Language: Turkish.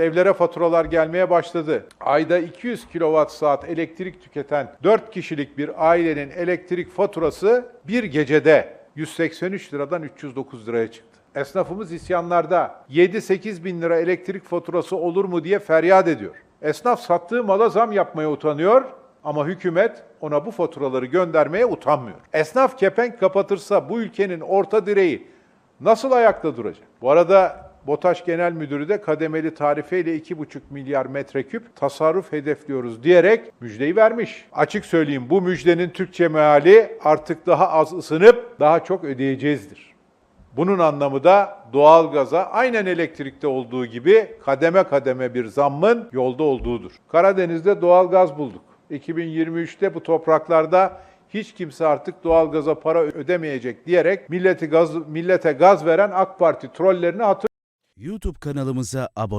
İşte evlere faturalar gelmeye başladı. Ayda 200 kilowatt saat elektrik tüketen 4 kişilik bir ailenin elektrik faturası bir gecede 183 liradan 309 liraya çıktı. Esnafımız isyanlarda 7-8 bin lira elektrik faturası olur mu diye feryat ediyor. Esnaf sattığı mala zam yapmaya utanıyor ama hükümet ona bu faturaları göndermeye utanmıyor. Esnaf kepenk kapatırsa bu ülkenin orta direği nasıl ayakta duracak? Bu arada BOTAŞ Genel Müdürü de kademeli tarifeyle 2,5 milyar metreküp tasarruf hedefliyoruz diyerek müjdeyi vermiş. Açık söyleyeyim bu müjdenin Türkçe meali artık daha az ısınıp daha çok ödeyeceğizdir. Bunun anlamı da doğalgaza aynen elektrikte olduğu gibi kademe kademe bir zammın yolda olduğudur. Karadeniz'de doğalgaz bulduk. 2023'te bu topraklarda hiç kimse artık doğalgaza para ödemeyecek diyerek milleti gaz, millete gaz veren AK Parti trollerini hatır YouTube kanalımıza abone